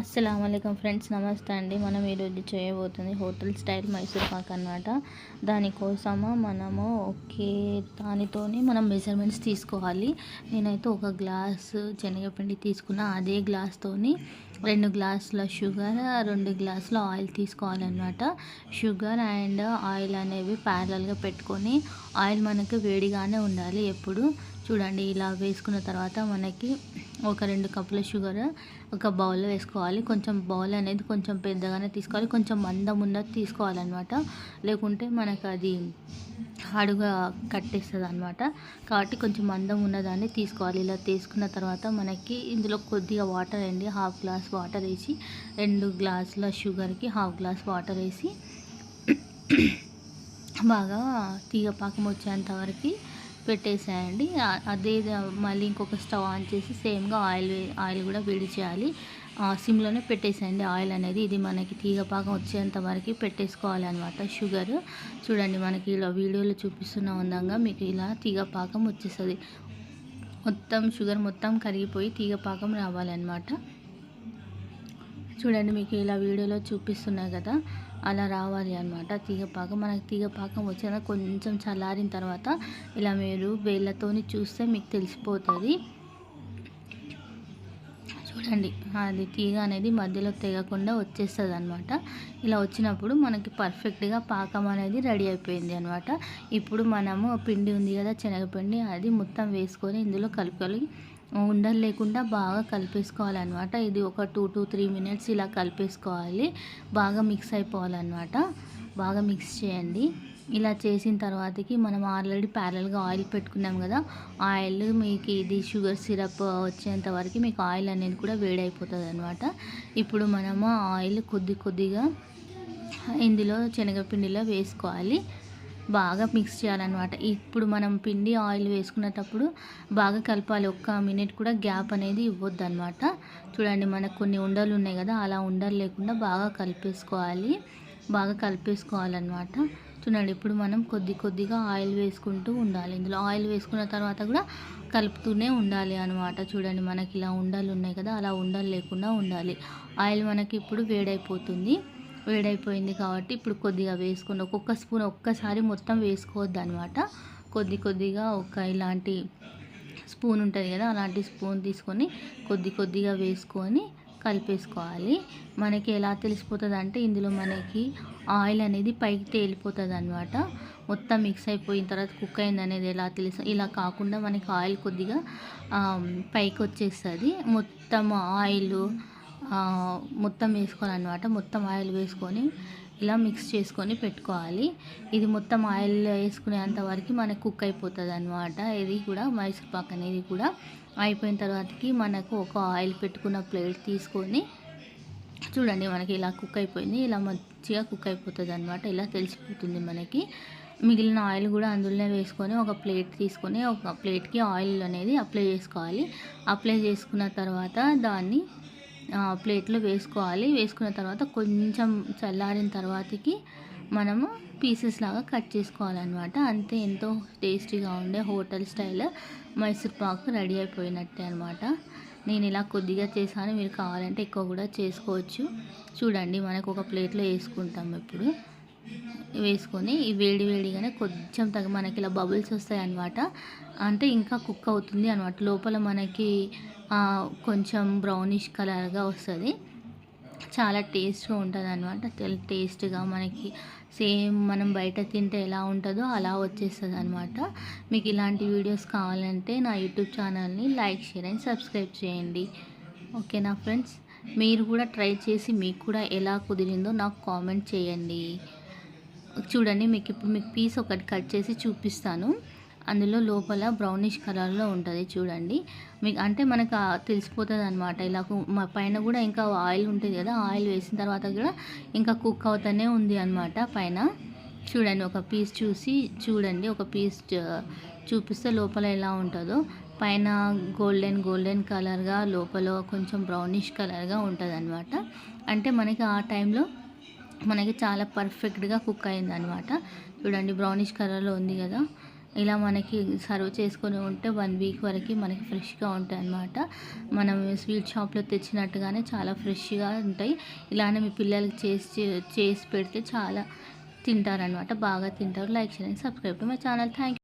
అస్సలం అయికం ఫ్రెండ్స్ నమస్తే అండి. మనం ఈరోజు చేయబోతుంది హోటల్ స్టైల్ మైసూర్ పాక్ అనమాట దానికోసము మనము ఒకే దానితోనే మనం మెజర్మెంట్స్ తీసుకోవాలి. నేనైతే ఒక గ్లాసు శనగపిండి తీసుకున్న అదే గ్లాస్తోని రెండు గ్లాసుల షుగర్ రెండు గ్లాసుల ఆయిల్ తీసుకోవాలన్నమాట. షుగర్ అండ్ ఆయిల్ అనేవి ప్యారలల్గా పెట్టుకొని ఆయిల్ మనకు వేడిగానే ఉండాలి ఎప్పుడు. చూడండి ఇలా వేసుకున్న తర్వాత మనకి ఒక రెండు కప్పుల షుగర్ ఒక బౌల్లో వేసుకోవాలి. కొంచెం బౌల్ అనేది కొంచెం పెద్దగానే తీసుకోవాలి. కొంచెం మందం ఉన్నది తీసుకోవాలన్నమాట. లేకుంటే మనకు అది అడుగు కట్టేస్తుంది అనమాట కాబట్టి కొంచెం మందం ఉన్నదాన్ని తీసుకోవాలి. ఇలా తీసుకున్న తర్వాత మనకి ఇందులో కొద్దిగా వాటర్ అండి. హాఫ్ గ్లాస్ వాటర్ వేసి రెండు గ్లాసుల షుగర్కి హాఫ్ గ్లాస్ వాటర్ వేసి బాగా తీగ పాకం వచ్చేంత వరకు పెట్టేసేయండి. అదే మళ్ళీ ఇంకొక స్టవ్ ఆన్ చేసి సేమ్గా ఆయిల్ ఆయిల్ కూడా వేడి చేయాలి. సిమ్లోనే పెట్టేసేయండి ఆయిల్ అనేది. ఇది మనకి తీగ పాకం వచ్చేంత వరకు పెట్టేసుకోవాలన్నమాట షుగర్. చూడండి మనకి ఇలా వీడియోలో చూపిస్తున్న విధంగా మీకు ఇలా తీగ పాకం వచ్చేస్తుంది. మొత్తం షుగర్ మొత్తం కరిగిపోయి తీగ పాకం రావాలన్నమాట. చూడండి మీకు ఇలా వీడియోలో చూపిస్తున్నాయి కదా. అలా రావాలి అనమాట తీగపాకం మనకి తీగపాకం వచ్చిన కొంచెం చల్లారిన తర్వాత ఇలా మీరు వేళ్ళతోని చూస్తే మీకు తెలిసిపోతుంది. చూడండి అది తీగ అనేది మధ్యలో తెగకుండా వచ్చేస్తుంది అనమాట ఇలా వచ్చినప్పుడు మనకి పర్ఫెక్ట్గా పాకం అనేది రెడీ అయిపోయింది అనమాట ఇప్పుడు మనము పిండి ఉంది కదా శనగపిండి అది మొత్తం వేసుకొని ఇందులో కలుపుకొని ఉండలు లేకుండా బాగా కలిపేసుకోవాలన్నమాట. ఇది ఒక టూ టు త్రీ మినిట్స్ ఇలా కలిపేసుకోవాలి. బాగా మిక్స్ అయిపోవాలన్నమాట. బాగా మిక్స్ చేయండి. ఇలా చేసిన తర్వాతకి మనం ఆల్రెడీ ప్యారల్గా ఆయిల్ పెట్టుకున్నాం కదా ఆయిల్ మీకు ఇది షుగర్ సిరప్ వచ్చేంత వరకు మీకు ఆయిల్ అనేది కూడా వేడైపోతుంది అనమాట ఇప్పుడు మనము ఆయిల్ కొద్ది కొద్దిగా ఇందులో శనగపిండిలో వేసుకోవాలి. బాగా మిక్స్ చేయాలన్నమాట. ఇప్పుడు మనం పిండి ఆయిల్ వేసుకునేటప్పుడు బాగా కలపాలి. ఒక్క మినిట్ కూడా గ్యాప్ అనేది ఇవ్వద్దు అనమాట చూడండి మనకు కొన్ని ఉండలు ఉన్నాయి కదా అలా ఉండలు లేకుండా బాగా కలిపేసుకోవాలి. బాగా కలిపేసుకోవాలన్నమాట. చూడండి ఇప్పుడు మనం కొద్ది కొద్దిగా ఆయిల్ వేసుకుంటూ ఉండాలి. ఇందులో ఆయిల్ వేసుకున్న తర్వాత కూడా కలుపుతూనే ఉండాలి అనమాట చూడండి మనకి ఇలా ఉండలు ఉన్నాయి కదా అలా ఉండలు లేకుండా ఉండాలి. ఆయిల్ మనకి ఇప్పుడు వేడైపోతుంది. వేడైపోయింది కాబట్టి ఇప్పుడు కొద్దిగా వేసుకుని ఒక్కొక్క స్పూన్ ఒక్కసారి మొత్తం వేసుకోవద్దు అనమాట కొద్ది కొద్దిగా ఒక ఇలాంటి స్పూన్ ఉంటుంది కదా అలాంటి స్పూన్ తీసుకొని కొద్ది కొద్దిగా వేసుకొని కలిపేసుకోవాలి. మనకి ఎలా తెలిసిపోతుంది అంటే ఇందులో మనకి ఆయిల్ అనేది పైకి తేలిపోతుంది అనమాట మొత్తం మిక్స్ అయిపోయిన తర్వాత కుక్ అయింది అనేది ఎలా తెలుసు? ఇలా కాకుండా మనకి ఆయిల్ కొద్దిగా పైకి వచ్చేస్తుంది. మొత్తం ఆయిల్ మొత్తం వేసుకోవాలన్నమాట. మొత్తం ఆయిల్ వేసుకొని ఇలా మిక్స్ చేసుకొని పెట్టుకోవాలి. ఇది మొత్తం ఆయిల్ వేసుకునేంత వరకు మనకు కుక్ అయిపోతుంది అనమాట ఇది కూడా మైసూర్ పాక్ అనేది కూడా అయిపోయిన తర్వాతకి మనకు ఒక ఆయిల్ పెట్టుకున్న ప్లేట్ తీసుకొని చూడండి మనకి ఇలా కుక్ అయిపోయింది. ఇలా మంచిగా కుక్ అయిపోతుంది అనమాట ఇలా తెలిసిపోతుంది మనకి. మిగిలిన ఆయిల్ కూడా అందులోనే వేసుకొని ఒక ప్లేట్ తీసుకొని ఒక ప్లేట్కి ఆయిల్ అనేది అప్లై చేసుకోవాలి. అప్లై చేసుకున్న తర్వాత దాన్ని ప్లేట్లో వేసుకోవాలి. వేసుకున్న తర్వాత కొంచెం చల్లారిన తర్వాతకి మనము పీసెస్ లాగా కట్ చేసుకోవాలన్నమాట. అంతే ఎంతో టేస్టీగా ఉండే hotel style Mysore pak ready అయిపోయినట్టే అనమాట నేను ఇలా కొద్దిగా చేశాను. మీరు కావాలంటే ఎక్కువ కూడా చేసుకోవచ్చు. చూడండి మనకు ఒక ప్లేట్లో వేసుకుంటాం ఇప్పుడు. వేసుకొని వేడి వేడిగానే కొంచెం తగ్గ మనకి ఇలా బబుల్స్ వస్తాయి అనమాట అంటే ఇంకా కుక్ అవుతుంది అనమాట లోపల మనకి కొంచెం బ్రౌనిష్ కలర్గా వస్తుంది. చాలా టేస్ట్గా ఉంటుంది అనమాట టేస్ట్గా మనకి సేమ్ మనం బయట తింటే ఎలా ఉంటుందో అలా వచ్చేస్తుంది అనమాట మీకు ఇలాంటి వీడియోస్ కావాలంటే నా యూట్యూబ్ ఛానల్ని లైక్ షేర్ అండ్ సబ్స్క్రైబ్ చేయండి. ఓకేనా ఫ్రెండ్స్ మీరు కూడా ట్రై చేసి మీకు కూడా ఎలా కుదిరిందో నాకు కామెంట్ చేయండి. చూడండి మీకు ఇప్పుడు మీకు పీస్ ఒకటి కట్ చేసి చూపిస్తాను. అందులో లోపల బ్రౌనిష్ కలర్లో ఉంటుంది చూడండి. మీకు అంటే మనకు తెలిసిపోతుంది అనమాట ఇలా పైన కూడా ఇంకా ఆయిల్ ఉంటుంది కదా ఆయిల్ వేసిన తర్వాత కూడా ఇంకా కుక్ అవుతూనే ఉంది అనమాట పైన. చూడండి ఒక పీస్ చూసి చూడండి ఒక పీస్ చూపిస్తే లోపల ఎలా ఉంటుందో. పైన గోల్డెన్ గోల్డెన్ కలర్గా లోపల కొంచెం బ్రౌనిష్ కలర్గా ఉంటుంది అనమాట అంటే మనకి ఆ టైంలో మనకి చాలా పర్ఫెక్ట్గా కుక్ అయింది అనమాట చూడండి బ్రౌనిష్ కలర్లో ఉంది కదా. ఇలా మనకి సర్వ్ చేసుకొని ఉంటే వన్ వీక్ వరకు మనకి ఫ్రెష్గా ఉంటాయి అన్నమాట మనం స్వీట్ షాప్లో తెచ్చినట్టుగానే చాలా ఫ్రెష్గా ఉంటాయి. ఇలానే మీ పిల్లలకి చేసి చేసి పెడితే చాలా తింటారనమాట బాగా తింటారు. లైక్ చేయండి subscribe to my channel. Thank